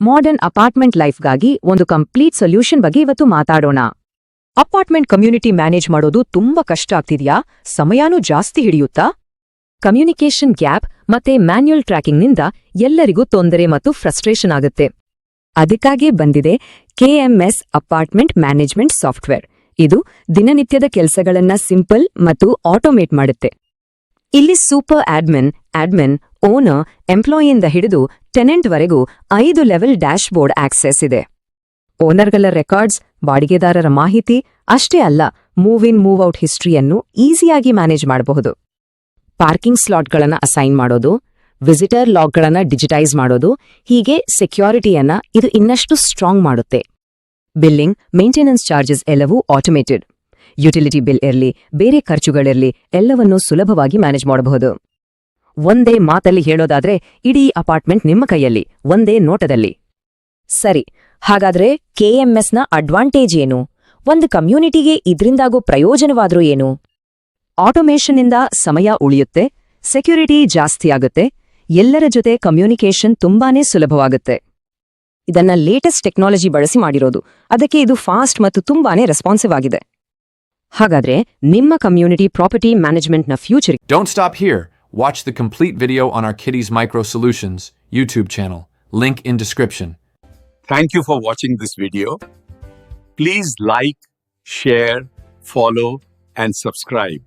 Modern apartment ಲೈಫ್ಗಾಗಿ ಒಂದು complete solution ಬಗ್ಗೆ ಇವತ್ತು ಮಾತಾಡೋಣ. ಅಪಾರ್ಟ್ಮೆಂಟ್ ಕಮ್ಯುನಿಟಿ ಮ್ಯಾನೇಜ್ ಮಾಡೋದು ತುಂಬಾ ಕಷ್ಟ ಆಗ್ತಿದ್ಯಾ? ಸಮಯಾನೂ ಜಾಸ್ತಿ ಹಿಡಿಯುತ್ತಾ? ಕಮ್ಯುನಿಕೇಷನ್ ಗ್ಯಾಪ್ ಮತ್ತೆ ಮ್ಯಾನ್ಯುಯಲ್ ಟ್ರ್ಯಾಕಿಂಗ್ನಿಂದ ಎಲ್ಲರಿಗೂ ತೊಂದರೆ ಮತ್ತು ಫ್ರಸ್ಟ್ರೇಷನ್ ಆಗುತ್ತೆ. ಅದಕ್ಕಾಗೇ ಬಂದಿದೆ ಕೆಎಂಎಸ್ ಅಪಾರ್ಟ್ಮೆಂಟ್ ಮ್ಯಾನೇಜ್ಮೆಂಟ್ ಸಾಫ್ಟ್ವೇರ್ ಇದು ದಿನನಿತ್ಯದ ಕೆಲಸಗಳನ್ನ ಸಿಂಪಲ್ ಮತ್ತು ಆಟೋಮೇಟ್ ಮಾಡುತ್ತೆ. ಇಲ್ಲಿ ಸೂಪರ್ ಆಡ್ಮಿನ್ ಆಡ್ಮಿನ್ ಓನರ್ ಎಂಪ್ಲಾಯಿಯಿಂದ ಹಿಡಿದು ಟೆನೆಂಟ್ವರೆಗೂ ಐದು ಲೆವೆಲ್ ಡ್ಯಾಶ್ ಬೋರ್ಡ್ ಆಕ್ಸೆಸ್ ಇದೆ. ಓನರ್ಗಳ ರೆಕಾರ್ಡ್ಸ್ ಬಾಡಿಗೆದಾರರ ಮಾಹಿತಿ, ಅಷ್ಟೇ ಅಲ್ಲ ಮೂವ್ ಇನ್ ಮೂವ್ ಔಟ್ ಹಿಸ್ಟ್ರಿಯನ್ನು ಈಸಿಯಾಗಿ ಮ್ಯಾನೇಜ್ ಮಾಡಬಹುದು. ಪಾರ್ಕಿಂಗ್ ಸ್ಲಾಟ್ಗಳನ್ನು ಅಸೈನ್ ಮಾಡೋದು ವಿಸಿಟರ್ ಲಾಗ್ಗಳನ್ನು ಡಿಜಿಟೈಸ್ ಮಾಡೋದು, ಹೀಗೆ ಸೆಕ್ಯೂರಿಟಿಯನ್ನ ಇದು ಇನ್ನಷ್ಟು ಸ್ಟ್ರಾಂಗ್ ಮಾಡುತ್ತೆ. ಬಿಲ್ಲಿಂಗ್ ಮೇಂಟೆನೆನ್ಸ್ ಚಾರ್ಜಸ್ ಎಲ್ಲವೂ ಆಟೋಮೇಟೆಡ್ ಯುಟಿಲಿಟಿ ಬಿಲ್ ಇರಲಿ, ಬೇರೆ ಖರ್ಚುಗಳಿರಲಿ, ಎಲ್ಲವನ್ನೂ ಸುಲಭವಾಗಿ ಮ್ಯಾನೇಜ್ ಮಾಡಬಹುದು. ಒಂದೇ ಮಾತಲ್ಲಿ ಹೇಳೋದಾದ್ರೆ ಇಡೀ ಅಪಾರ್ಟ್ಮೆಂಟ್ ನಿಮ್ಮ ಕೈಯಲ್ಲಿ, ಒಂದೇ ನೋಟದಲ್ಲಿ. ಸರಿ, ಹಾಗಾದ್ರೆ ಕೆಎಂಎಸ್ನ ಅಡ್ವಾಂಟೇಜ್ ಏನು? ಒಂದು ಕಮ್ಯುನಿಟಿಗೆ ಇದ್ರಿಂದಾಗೋ ಪ್ರಯೋಜನವಾದ್ರೂ ಏನು? ಆಟೋಮೇಷನ್ನಿಂದ ಸಮಯ ಉಳಿಯುತ್ತೆ, ಸೆಕ್ಯೂರಿಟಿ ಜಾಸ್ತಿಯಾಗುತ್ತೆ ಎಲ್ಲರ ಜೊತೆ ಕಮ್ಯುನಿಕೇಷನ್ ತುಂಬಾನೇ ಸುಲಭವಾಗುತ್ತೆ. ಇದನ್ನ ಲೇಟೆಸ್ಟ್ ಟೆಕ್ನಾಲಜಿ ಬಳಸಿ ಮಾಡಿರೋದು, ಅದಕ್ಕೆ ಇದು ಫಾಸ್ಟ್ ಮತ್ತು ತುಂಬಾನೇ ರೆಸ್ಪಾನ್ಸಿವ್ ಆಗಿದೆ. ಹಾಗಾದ್ರೆ ನಿಮ್ಮ community property ಮ್ಯಾನೇಜ್ಮೆಂಟ್ನ future don't stop here. Watch the complete video on our Kitties Micro Solutions YouTube channel. Link in description. Thank you for watching this video. Please like, share, follow, and subscribe.